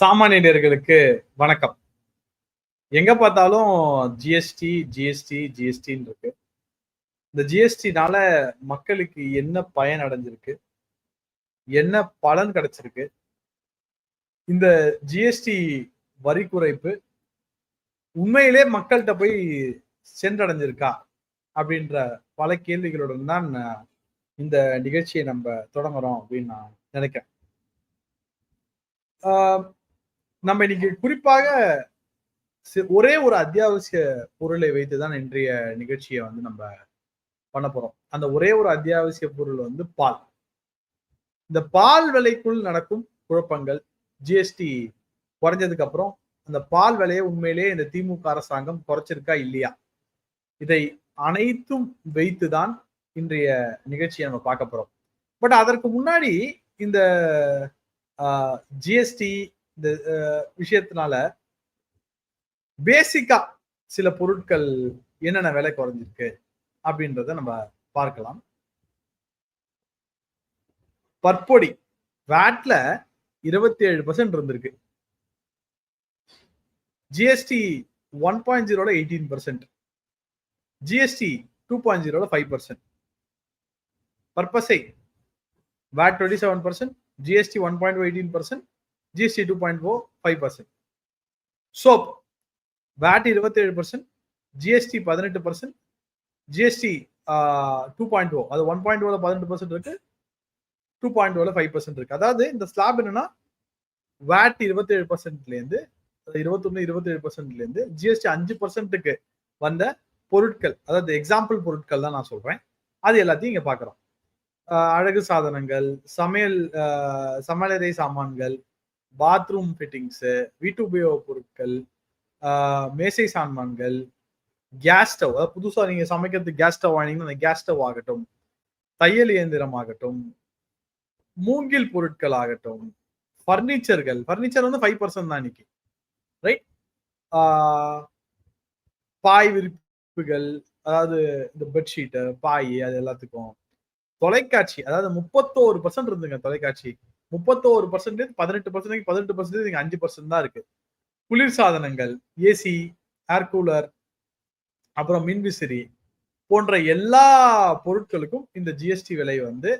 சாமானியர்களுக்கு வணக்கம். எங்க பார்த்தாலும் ஜிஎஸ்டி ஜிஎஸ்டி ஜிஎஸ்டின்னு இருக்கு. இந்த ஜிஎஸ்டினால மக்களுக்கு என்ன பயன் அடைஞ்சிருக்கு? என்ன பலன் கிடைச்சிருக்கு? இந்த ஜிஎஸ்டி வரி குறைப்பு உண்மையிலே மக்கள்கிட்ட போய் சென்றடைஞ்சிருக்கா? அப்படின்ற பல கேள்விகளுடன் தான் இந்த நிகழ்ச்சியை நம்ம தொடங்குறோம் அப்படின்னு நான் நினைக்கிறேன். ஆஹ் நம்ம இன்னைக்கு குறிப்பாக ஒரே ஒரு அத்தியாவசிய பொருளை வைத்துதான் இன்றைய நிகழ்ச்சியை வந்து நம்ம பண்ண போறோம். அந்த ஒரே ஒரு அத்தியாவசிய பொருள் வந்து பால். இந்த பால் விலைக்குள் நடக்கும் குழப்பங்கள் ஜிஎஸ்டி குறைஞ்சதுக்கு அப்புறம் அந்த பால் விலையை உண்மையிலேயே இந்த திமுக அரசாங்கம் குறைச்சிருக்கா இல்லையா? இதை அனைத்தும் வைத்துதான் இன்றைய நிகழ்ச்சியை நம்ம பார்க்க போறோம். பட் அதற்கு முன்னாடி இந்த ஜிஎஸ்டி இந்த விஷயத்தினால பேசிக்கா சில பொருட்கள் என்னென்ன விலை குறைஞ்சிருக்கு அப்படின்றத நம்ம பார்க்கலாம். பற்பொடி வேட்ல இருபத்தி ஏழு பர்சன்ட் இருந்திருக்கு GST one point ஜீரோல eighteen percent GST two point ஜீரோல five percent பர்பஸை VAT twenty seven percent GST one point eighteen percent GST two point four five percent soap VAT இருபத்தேழு பர்சன்ட் ஜிஎஸ்டி பதினெட்டு percent GST two point o அது one point ஓவில் பதினெட்டு percent இருக்கு two point ஓவில் five percent இருக்கு. அதாவது இந்த ஸ்லாப் என்னன்னா வேட் இருபத்தேழு பர்சன்ட்லேருந்து இருபத்தொன்னு இருபத்தேழு பர்சன்ட்லேருந்து ஜிஎஸ்டி அஞ்சு பர்சன்ட்டுக்கு வந்த பொருட்கள் அதாவது எக்ஸாம்பிள் பொருட்கள் தான் நான் சொல்றேன். அது எல்லாத்தையும் இங்கே பார்க்குறோம் அழகு சாதனங்கள் சமையல் ஆஹ் சமையலறை சாமான்கள் பாத்ரூம் ஃபிட்டிங்ஸு வீட்டு உபயோக பொருட்கள் ஆஹ் மேசை சாமான்கள் கேஸ் ஸ்டவ் அதாவது புதுசா நீங்க சமைக்கிறதுக்கு கேஸ் ஸ்டவ் வாங்கினீங்கன்னா அந்த கேஸ் ஸ்டவ் ஆகட்டும் தையல் இயந்திரம் ஆகட்டும் மூங்கில் பொருட்கள் ஆகட்டும் ஃபர்னிச்சர்கள் ஃபர்னிச்சர் வந்து ஃபைவ் பர்சன்ட் தான் இன்னைக்கு. ரைட் பாய் விரிப்புகள் அதாவது இந்த பெட்ஷீட்டு பாய் அது எல்லாத்துக்கும். தொலைக்காட்சி அதாவது முப்பத்தோரு பர்சன்ட் இருந்துங்க தொலைக்காட்சி. முப்பத்தோரு பர்சன்டேஜ் பதினெட்டு பர்சன்டேஜ் பதினெட்டு பர்சன்டேஜ் இங்க அஞ்சு பர்சன்ட் தான் இருக்கு. குளிர் சாதனங்கள் ஏசி ஏர் கூலர் அப்புறம் மின்விசிறி போன்ற எல்லா பொருட்களுக்கும் இந்த ஜிஎஸ்டி விலை வந்து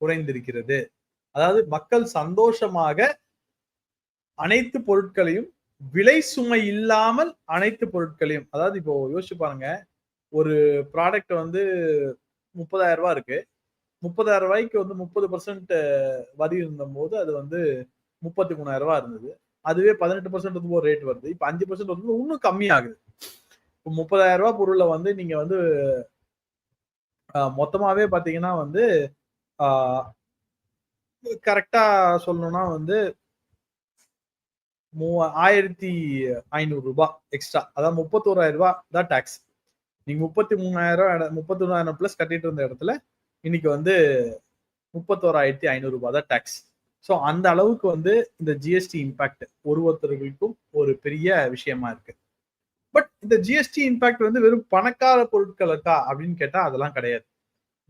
குறைந்திருக்கிறது. அதாவது மக்கள் சந்தோஷமாக அனைத்து பொருட்களையும் விலை சுமை இல்லாமல் அனைத்து பொருட்களையும் அதாவது இப்போ யோசிச்சு பாருங்க ஒரு ப்ராடக்ட் வந்து முப்பதாயிரம் ரூபாய் இருக்கு. முப்பதாயிரம் ரூபாய்க்கு வந்து முப்பது பர்சன்ட் வரி இருந்தபோது அது வந்து முப்பத்தி மூணாயிரம் ரூபாய் இருந்தது. அதுவே பதினெட்டு பர்சன்ட் வந்து ஒரு ரேட் வருது. இப்போ அஞ்சு பர்சன்ட் வந்து இன்னும் கம்மியாகுது. இப்போ முப்பதாயிரம் ரூபாய் பொருளை வந்து நீங்க வந்து மொத்தமாகவே மொத்தமாவே பாத்தீங்கன்னா வந்து கரெக்டா சொல்லணும்னா வந்து மூ ஆயிரத்தி ஐநூறு ரூபாய் எக்ஸ்ட்ரா அதாவது முப்பத்தோராயிரம் ரூபாய் தான் டேக்ஸ் நீங்க முப்பத்தி மூணாயிரம் முப்பத்தி மூணாயிரம் பிளஸ் கட்டிட்டு இருந்த இடத்துல இன்னைக்கு வந்து முப்பத்தோராயிரத்தி ஐநூறு ரூபாய் தான் டேக்ஸ் ஸோ அந்த அளவுக்கு வந்து இந்த ஜிஎஸ்டி இம்பாக்ட் ஒரு ஒருத்தர்களுக்கும் ஒரு பெரிய விஷயமா இருக்கு. பட் இந்த ஜிஎஸ்டி இம்பாக்ட் வந்து வெறும் பணக்கார பொருட்களுக்கா அப்படின்னு கேட்டா அதெல்லாம் கிடையாது.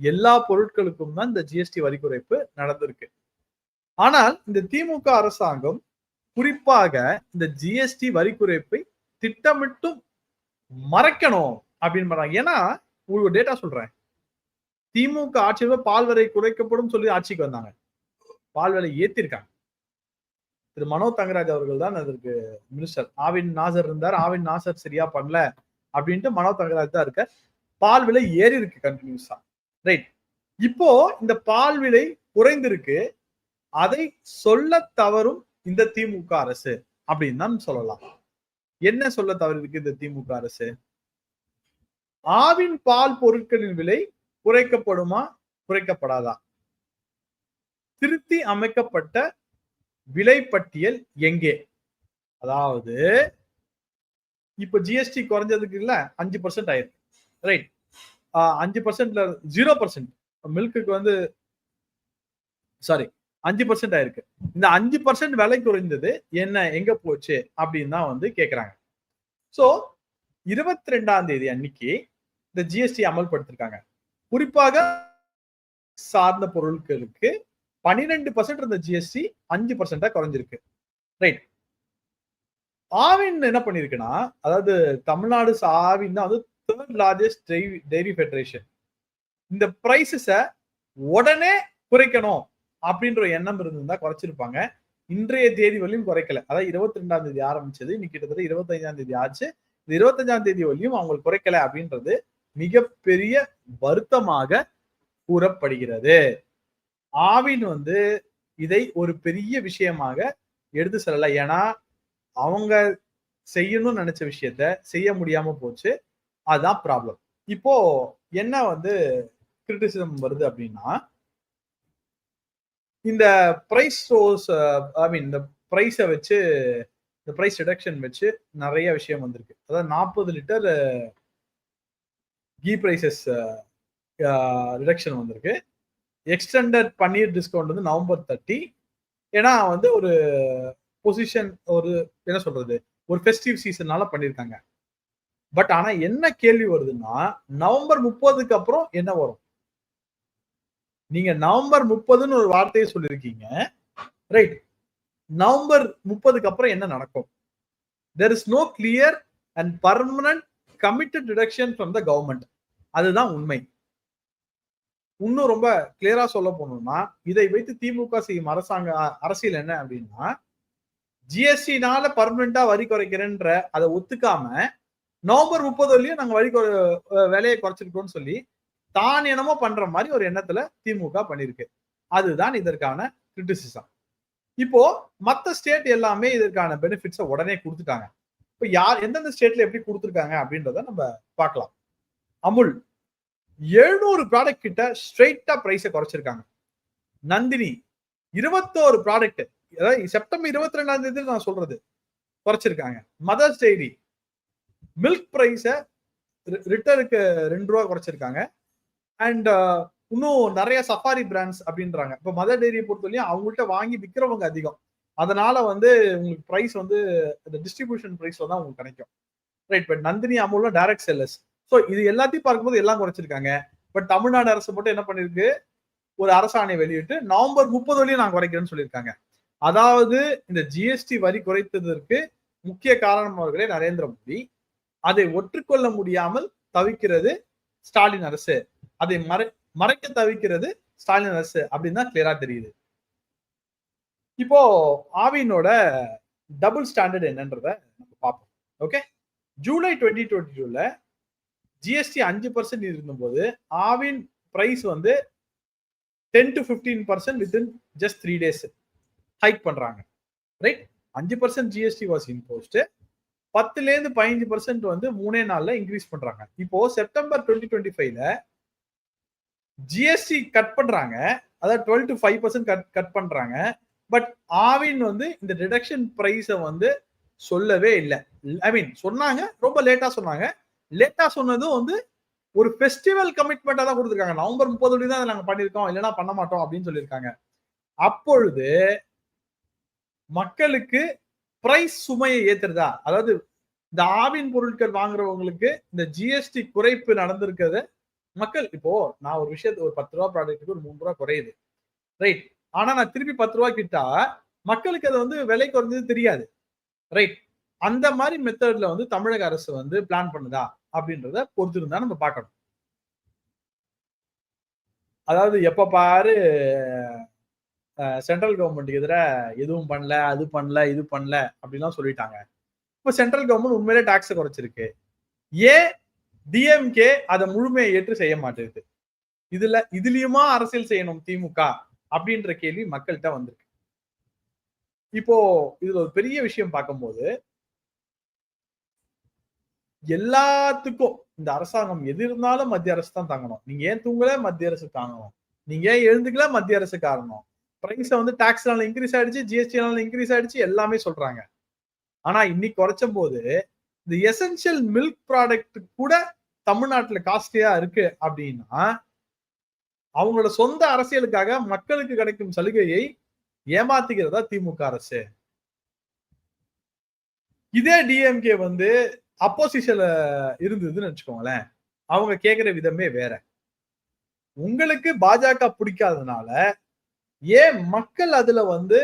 எல்லா பொருட்களுக்கும் தான் இந்த ஜிஎஸ்டி வரி குறைப்பு நடந்திருக்கு. ஆனால் இந்த திமுக அரசாங்கம் குறிப்பாக இந்த ஜிஎஸ்டி வரி குறைப்பை திட்டமிட்டும் மறைக்கணும் அப்படின்னு பண்றாங்க. ஏன்னா உங்களுக்கு டேட்டா சொல்றேன். திமுக ஆட்சியில பால் குறைக்கப்படும் சொல்லி ஆட்சிக்கு வந்தாங்க. பால் விலை ஏத்திருக்காங்க. திரு மனோ தங்கராஜ் அவர்கள் தான் அதற்கு மினிஸ்டர் ஆவின் நாசர் இருந்தார். ஆவின் நாசர் சரியா பண்ணல அப்படின்ட்டு மனோ தங்கராஜ் தான் இருக்க பால் விலை ஏறி இருக்கு கண்டினியூஸா ரைட் இப்போ இந்த பால் விலை குறைந்திருக்கு. அதை சொல்ல தவறும் இந்த திமுக அரசு அப்படின்னு தான் சொல்லலாம். என்ன சொல்ல தவறிருக்கு இந்த திமுக அரசு? ஆவின் பால் பொருட்களின் விலை குறைக்கப்படுமா? குறைக்கப்படாதா? திருத்தி அமைக்கப்பட்ட விலை பட்டியல் எங்கே? அதாவது இப்ப ஜிஎஸ்டி குறைஞ்சதுக்கு இல்ல அஞ்சு பர்சன்ட் ஆயிருக்கு. ரைட் அஞ்சு பர்சன்ட்ல ஜீரோ பர்சன்ட் மில்க்குக்கு வந்து சாரி அஞ்சு பர்சன்ட் ஆயிருக்கு. இந்த அஞ்சு பர்சன்ட் விலை குறைந்தது என்ன எங்க போச்சு? அப்படின்னு தான் வந்து கேக்குறாங்க. சோ இருபத்தி ரெண்டாம் தேதி அன்னைக்கு இந்த ஜிஎஸ்டி அமல்படுத்திருக்காங்க. குறிப்பாக சார்ந்த பொருட்களுக்கு பன்னிரெண்டு பர்சன்ட் இருந்த ஜிஎஸ்டி அஞ்சு பர்சன்டா குறைஞ்சிருக்கு. ரைட் ஆவின் என்ன பண்ணிருக்குன்னா அதாவது தமிழ்நாடு ஆவின் தான் வந்து தேர்ட் லார்ஜஸ்ட் டெய்ரி ஃபெடரேஷன் இந்த பிரைசஸ உடனே குறைக்கணும் அப்படின்ற எண்ணம் இருந்திருந்தா குறைச்சிருப்பாங்க. இன்றைய தேதி வரையும் குறைக்கல. அதாவது இருபத்தி ரெண்டாம் தேதி ஆரம்பிச்சது இன்னைக்கு கிட்டத்தட்ட இருபத்தஞ்சாம் தேதி ஆச்சு. இந்த இருபத்தஞ்சாம் தேதி வரையும் அவங்களுக்கு குறைக்கல அப்படின்றது மிகப்பெரிய வருத்தமாக கூறப்படுகிறது. ஆவின் வந்து இதை ஒரு பெரிய விஷயமாக எடுத்து செல்லல. ஏன்னா அவங்க செய்யணும்னு நினைச்ச விஷயத்த செய்ய முடியாம போச்சு. அதுதான் ப்ராப்ளம் இப்போ என்ன வந்து கிரிட்டிசிசம் வருது அப்படின்னா இந்த பிரைஸ் சோர்ஸ் ஐ மீன் இந்த ப்ரைஸை வச்சு இந்த ப்ரைஸ் ரிடக்ஷன் வச்சு நிறைய விஷயம் வந்திருக்கு. அதாவது நாற்பது லிட்டர் கீ ப்ரைசஸ் ரிடக்ஷன் வந்திருக்கு. எக்ஸ்டெண்டட் பன்னீர் டிஸ்கவுண்ட் வந்து நவம்பர் தேர்ட்டி ஏன்னா வந்து ஒரு பொசிஷன் ஒரு என்ன சொல்றது ஒரு ஃபெஸ்டிவ் சீசன்னால பண்ணியிருக்காங்க பட் ஆனா என்ன கேள்வி வருதுன்னா நவம்பர் முப்பதுக்கு அப்புறம் என்ன வரும்? நீங்க நவம்பர் முப்பதுன்னு ஒரு வார்த்தையை சொல்லியிருக்கீங்க ரைட் நவம்பர் முப்பதுக்கு அப்புறம் என்ன நடக்கும்? There is no clear and permanent committed reduction from the government அதுதான் உண்மை. இன்னும் ரொம்ப கிளியரா சொல்ல போனோம்னா இதை வைத்து திமுக செய்யும் அரசாங்க அரசியல் என்ன அப்படின்னா ஜிஎஸ்டினால பர்மனண்டா வரி குறைக்கிறேன்ற அதை ஒத்துக்காம நவம்பர் முப்பது நாங்க வரி விலையை குறைச்சிருக்கோம்னு சொல்லி தான் என்னமோ பண்ற மாதிரி ஒரு எண்ணத்துல திமுக பண்ணிருக்கு அதுதான் இதற்கான கிரிட்டிசிசம் இப்போ மத்த ஸ்டேட் எல்லாமே இதற்கான பெனிஃபிட்ஸை உடனே கொடுத்துட்டாங்க. இப்போ யார் எந்தெந்த ஸ்டேட்ல எப்படி கொடுத்துருக்காங்க அப்படின்றத நம்ம பார்க்கலாம். அமுல் எழுநூறு ப்ராடக்ட் கிட்ட ஸ்ட்ரெயிட்டா ப்ரைஸை குறைச்சிருக்காங்க. நந்தினி இருபத்தோரு ப்ராடக்ட் அதாவது செப்டம்பர் இருபத்தி ரெண்டாம் தேதி நான் சொல்றது குறைச்சிருக்காங்க. மதர்ஸ் டெய்ரி மில்க் ப்ரைஸை லிட்டருக்கு ரெண்டு ரூபா குறைச்சிருக்காங்க. அண்ட் இன்னும் நிறைய சஃபாரி பிராண்ட்ஸ் அப்படின்றாங்க. இப்போ மதர் டெய்ரியை பொறுத்தவரையும் அவங்கள்ட்ட வாங்கி விற்கிறவங்க அதிகம். அதனால வந்து உங்களுக்கு ப்ரைஸ் வந்து இந்த டிஸ்ட்ரிபியூஷன் ப்ரைஸ்ல தான் உங்களுக்கு கிடைக்கும். ரைட் பட் நந்தினி அமுல்ல டைரக்ட் செல்லர்ஸ் ஸோ இது எல்லாத்தையும் பார்க்கும்போது எல்லாம் குறைச்சிருக்காங்க. பட் தமிழ்நாடு அரசு மட்டும் என்ன பண்ணிருக்கு? ஒரு அரசாணை வெளியிட்டு நவம்பர் முப்பது வரையும் நான் குறைக்கிறேன்னு சொல்லியிருக்காங்க. அதாவது இந்த ஜிஎஸ்டி வரி குறைத்ததற்கு முக்கிய காரணம் அவர்களே நரேந்திர மோடி. அதை ஒற்றுக்கொள்ள முடியாமல் தவிக்கிறது ஸ்டாலின் அரசு. அதை மறை மறைக்க தவிக்கிறது ஸ்டாலின் அரசு அப்படின்னு தான் கிளியரா தெரியுது. இப்போ ஆவினோட டபுள் ஸ்டாண்டர்ட் என்னன்றத நம்ம பார்ப்போம். ஓகே ஜூலை டுவெண்ட்டி டுவெண்ட்டி டூல ஜிஎஸ்டி அஞ்சு பர்சன்ட் இருந்தபோது ஆவின் பிரைஸ் வந்து ten to fifteen percent within just three days hike பண்றாங்க. ரைட் அஞ்சு பர்சன்ட் ஜிஎஸ்டி வாஸ் இம்போஸ்ட் பத்துலேருந்து பதினஞ்சு பர்சன்ட் வந்து மூணே நாளில் இன்க்ரீஸ் பண்றாங்க. இப்போ செப்டம்பர் டுவெண்ட்டி டுவெண்ட்டி ஃபைவ்ல ஜிஎஸ்டி கட் பண்றாங்க. அதாவது twelve to five percent cut cut பண்றாங்க. பட் ஆவின் வந்து இந்த டிடக்ஷன் ப்ரைஸை வந்து சொல்லவே இல்லை. ஐ மீன் சொன்னாங்க ரொம்ப லேட்டாக சொன்னாங்க. லேட்டா சொன்னதும் வந்து ஒரு ஃபெஸ்டிவல் கமிட்மெண்டா தான் கொடுத்துருக்காங்க. நவம்பர் முப்பது தான் நாங்க பண்ணிருக்கோம் இல்லைன்னா பண்ண மாட்டோம் அப்படின்னு சொல்லியிருக்காங்க. அப்பொழுது மக்களுக்கு பிரைஸ் சுமையை ஏத்துறதா? அதாவது இந்த ஆவின் பொருட்கள் வாங்குறவங்களுக்கு இந்த ஜிஎஸ்டி குறைப்பு நடந்திருக்கிறது மக்கள் இப்போ நான் ஒரு விஷயத்த ஒரு பத்து ரூபா ப்ராடக்ட்டுக்கு ஒரு மூணு ரூபா குறையுது. ரைட் ஆனா நான் திருப்பி பத்து ரூபா கிட்டா மக்களுக்கு அது வந்து விலை குறைஞ்சது தெரியாது. ரைட் அந்த மாதிரி மெத்தட்ல வந்து தமிழக அரசு வந்து பிளான் பண்ணுதா? அப்படின்றத பொறுத்திருந்தா நம்ம பார்க்கணும். அதாவது எப்ப பாரு சென்ட்ரல் கவர்மெண்ட் எதிராக எதுவும் பண்ணல அது பண்ணல இது பண்ணல அப்படின்லாம் சொல்லிட்டாங்க. இப்போ சென்ட்ரல் கவர்மெண்ட் உண்மையிலே டாக்ஸை குறைச்சிருக்கு. ஏன் டிஎம்கே அதை முழுமையை ஏற்று செய்ய மாட்டேங்குது? இதுல இதுலயுமா அரசியல் செய்யணும் திமுக? அப்படின்ற கேள்வி மக்கள்கிட்ட வந்திருக்கு. இப்போ இதுல ஒரு பெரிய விஷயம் பார்க்கும்போது எல்லாத்துக்கும் இந்த அரசாங்கம் எது இருந்தாலும் மத்திய அரசு தான் தாங்கணும். நீங்க ஏன் தூங்கல? மத்திய அரசு தாங்கணும். நீங்க ஏன் எழுந்துக்கல? மத்திய அரசு காரணம். பிரைஸ் வந்து டாக்ஸ்னால இன்க்ரீஸ் ஆயிடுச்சு ஜிஎஸ்டினால இன்க்ரீஸ் ஆயிடுச்சு எல்லாமே சொல்றாங்க. ஆனா இன்னைக்கு குறைச்ச போது இந்த எசென்சியல் மில்க் ப்ராடக்ட் கூட தமிழ்நாட்டுல காஸ்ட்லியா இருக்கு அப்படின்னா அவங்களோட சொந்த அரசியலுக்காக மக்களுக்கு கிடைக்கும் சலுகையை ஏமாத்துகிறதா திமுக அரசு. இதே டிஎம்கே வந்து அப்போசிஷன்ல இருந்ததுன்னு வச்சுக்கோங்களேன் அவங்க கேட்கிற விதமே வேற. உங்களுக்கு பாஜக பிடிக்காததுனால ஏன் மக்கள் அதுல வந்து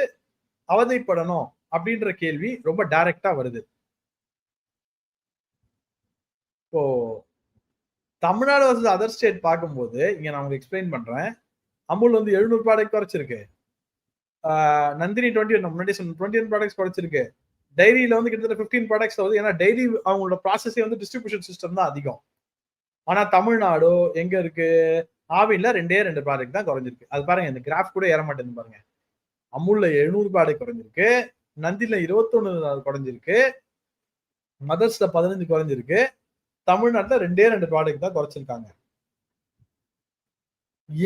அவதைப்படணும் அப்படின்ற கேள்வி ரொம்ப டைரக்டா வருது. இப்போ தமிழ்நாடு வர்சஸ் அதர் ஸ்டேட் பார்க்கும்போது இங்க நான் உங்களுக்கு எக்ஸ்பிளைன் பண்றேன். அமுல் வந்து எழுநூறு ப்ராடக்ட் குறைச்சிருக்கு. நந்தினி டுவெண்ட்டி ஒன் முன்னாடி சொன்ன டுவெண்ட்டி ஒன் ப்ராடக்ட்ஸ் குறைச்சிருக்கு. டைரியில வந்து கிட்டத்தட்ட ஃபிஃப்டீன் ப்ராடக்ட்ஸ் வருது ஏன்னா டைரி அவங்களோட ப்ராசஸே வந்து டிஸ்ட்ரிபியூஷன் சிஸ்டம் தான் அதிகம். ஆனா தமிழ்நாடு எங்க இருக்கு? ஆவின்ல ரெண்டே ரெண்டு ப்ராடக்ட் தான் குறைஞ்சிருக்கு. அது பாருங்க இந்த கிராஃப் கூட ஏற மாட்டேன்னு பாருங்க. அமுல்ல எழுநூறு ப்ராடக்ட் குறைஞ்சிருக்கு. நந்தில இருபத்தொன்னு குறைஞ்சிருக்கு. மதர்ஸ்ல பதினஞ்சு குறைஞ்சிருக்கு. தமிழ்நாட்டில் ரெண்டே ரெண்டு ப்ராடக்ட் தான் குறைச்சிருக்காங்க.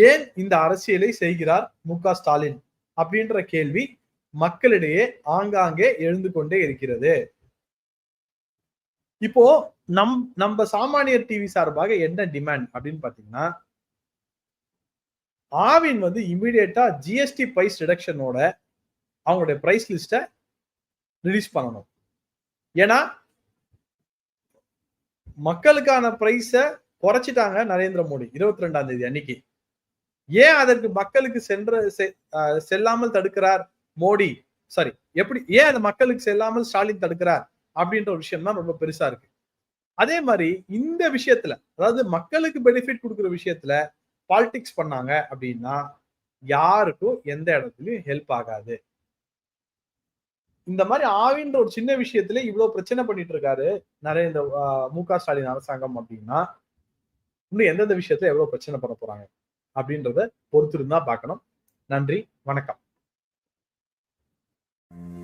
ஏன் இந்த அரசியலை செய்கிறார் மு க ஸ்டாலின்? அப்படின்ற கேள்வி மக்களிடையே ஆங்காங்கே எழுந்து கொண்டே இருக்கிறது. இப்போ நம் நம்ம சாமானியர் டிவி சார்பாக என்ன டிமாண்ட் அப்படின்னு பாத்தீங்கன்னா ஆவின் வந்து இமீடியட்டா ஜிஎஸ்டி பிரைஸ் ரிடக்ஷனோட அவங்களுடைய பிரைஸ் லிஸ்ட ரிலீஸ் பண்ணணும். ஏன்னா மக்களுக்கான பிரைஸ குறைச்சிட்டாங்க நரேந்திர மோடி இருபத்தி ரெண்டாம் தேதி அன்னைக்கு. ஏன் அதற்கு மக்களுக்கு சென்ற செல்லாமல் தடுக்கிறார்? மோடி சாரி எப்படி ஏன் அந்த மக்களுக்கு செல்லாமல் ஸ்டாலின் தடுக்கிறார் அப்படின்ற ஒரு விஷயம் தான் ரொம்ப பெருசா இருக்கு. அதே மாதிரி இந்த விஷயத்துல அதாவது மக்களுக்கு பெனிஃபிட் கொடுக்குற விஷயத்துல பாலிடிக்ஸ் பண்ணாங்க அப்படின்னா யாருக்கும் எந்த இடத்துலயும் ஹெல்ப் ஆகாது. இந்த மாதிரி ஆவின்ற ஒரு சின்ன விஷயத்துல இவ்வளவு பிரச்சனை பண்ணிட்டு இருக்காரு நிறைய இந்த மு க ஸ்டாலின் அரசாங்கம் அப்படின்னா இன்னும் எந்தெந்த விஷயத்துல எவ்வளவு பிரச்சனை பண்ண போறாங்க அப்படின்றத பொறுத்திருந்தா பார்க்கணும். நன்றி வணக்கம். Mm-hmm.